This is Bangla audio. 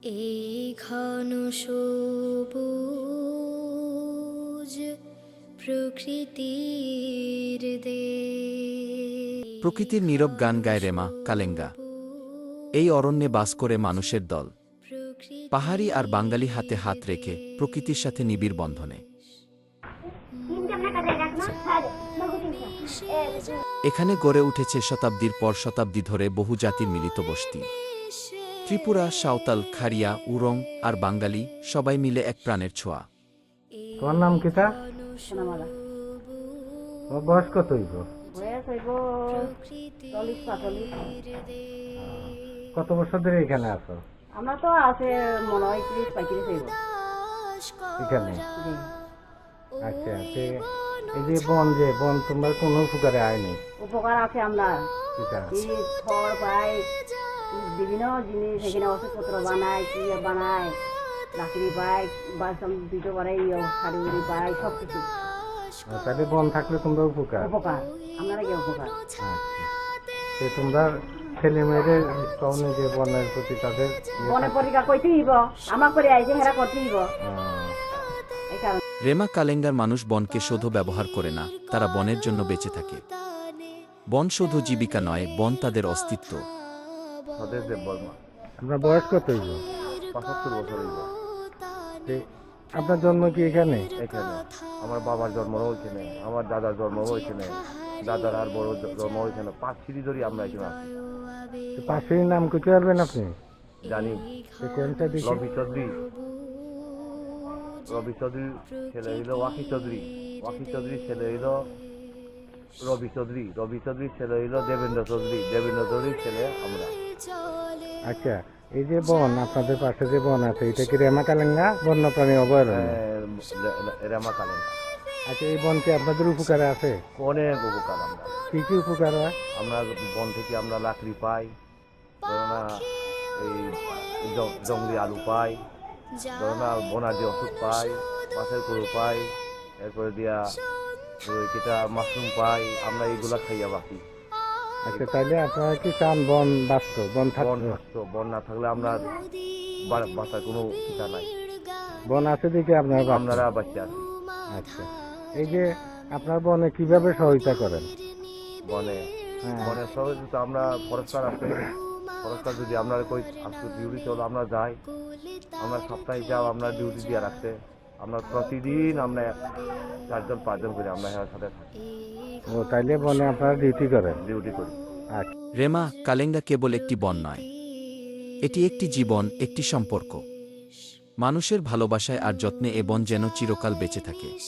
এই ঘন সবুজ প্রকৃতির দেশ। প্রকৃতির নীরব গান গায় রেমা, কালেঙ্গা। এই অরণ্যে বাস করে মানুষের দল। পাহাড়ি আর বাঙালি হাতে হাত রেখে প্রকৃতির সাথে নিবিড় বন্ধনে। এখানে গড়ে উঠেছে শতাব্দীর পর শতাব্দী ধরে বহু জাতির মিলিত বসতি। ত্রিপুরা সাঁওতাল খাড়িয়া উরং আর বাঙালি সবাই মিলে এক প্রাণের ছোঁয়া। তোমার নাম কিতা তোমার বয়স কত হইব? পাঁচল্লিশ কত বছর ধরে এখানে আছো? আমরা তো আছে মনে হয় ত্রিশ পঁয়ত্রিশ হইব। এখানে? আচ্ছা তে এই যে বন যে বন তোমার কোনো উপকারে আয়নি উপকার আছে আমরা। খড় পাই বিভিন্ন জিনিস এখানে ওষুধপত্র বানায় কি বানায় লাকড়ি পাই বাসন দিতে পারে শাড়ি উড়ি পাই সব কিছু তাহলে বন থাকলে তোমরা উপকার। উপকার। আপনারা কি উপকার? আচ্ছা। তোমরা ছেলে মেয়েদের যে বনের প্রতি তাদের ইয়ে থাকে? পরীক্ষা করতে হইব। আমার করে আইছে হেরা করতে কারণে। রেমা কালেঙ্গার মানুষ বনকে শোধ ব্যবহার করে না তারা বনের জন্য বেঁচে থাকে। বন শুধু জীবিকা নয় বন তাদের অস্তিত্ব। স্বদেশ দেব বর্মা আপনার বয়স কত হইব পঁচাত্তর বছর হইব আপনার জন্ম কি এখানে? এখানে। আমার বাবার জন্মও ওইখানে আমার দাদার জন্মও ওইখানে দাদার আর বড় জন্ম ওইখানে পাঁচ সিঁড়ি ধরে আমরা এখানে আছি। তো পাশের নাম করতে পারবেন আপনি? জানি। কোনটা দেখি রবি চৌধুরী। রবি চৌধুরী ছেলে হইল ওয়াকি চৌধুরী। ওয়াকি চৌধুরী ছেলে হইল রবি চৌধুরী। রবি চৌধুরী ছেলে হইল দেবেন্দ্র চৌধুরী। দেবেন্দ্র চৌধুরীর ছেলে আমরা। আচ্ছা এই যে বন আপনাদের পাশে যে বন আছে এটা কি রেমা কালেঙ্গা? বন্যপ্রাণী অভয়ারণ্য? রেমা কালেন আচ্ছা এই বন কি আপনাদের উপকারে আছে? অনেক উপকার আমরা কি কি উপকার হয়? আমরা বন থেকে আমরা লাকড়ি পাই ধরো এই জঙ্গলি আলু পাই ধরো না বনাজি ওষুধ পাই মাছের গরু পাই এরপরে দিয়া ওই কিটা মাশরুম পাই আমরা এইগুলা খাইয়া বাকি আচ্ছা তাইলে আপনারা কি চান বন বাঁচত বন বন থাকতো থাকতো বন না থাকলে আমরা বা- বাঁচার কোনো কিটা নাই। বন আছে দেখে আপনারা। আপনারা বাচ্চা আছি। আচ্ছা এই যে আপনার বনে কীভাবে সহায়তা করেন? বনে হ্যাঁ। বনের সহযোগিতা আমরা ফরেস্টার আছে। ফরেস্টার যদি আমরা কই আজকে ডিউটি চলো আমরা যাই আমরা সপ্তাহে যাও আমরা ডিউটি দিয়ে রাখতে। আমরা প্রতিদিন আমরা চারজন পাঁচজন করে আমরা এর সাথে থাকি। ও তাইলে বনে আপনারা ডিউটি করেন? ডিউটি করি। আচ্ছা। রেমা কালেঙ্গা কেবল একটি বন নয়। এটি একটি জীবন একটি সম্পর্ক। মানুষের ভালোবাসায় আর যত্নে এ বন যেন চিরকাল বেঁচে থাকে।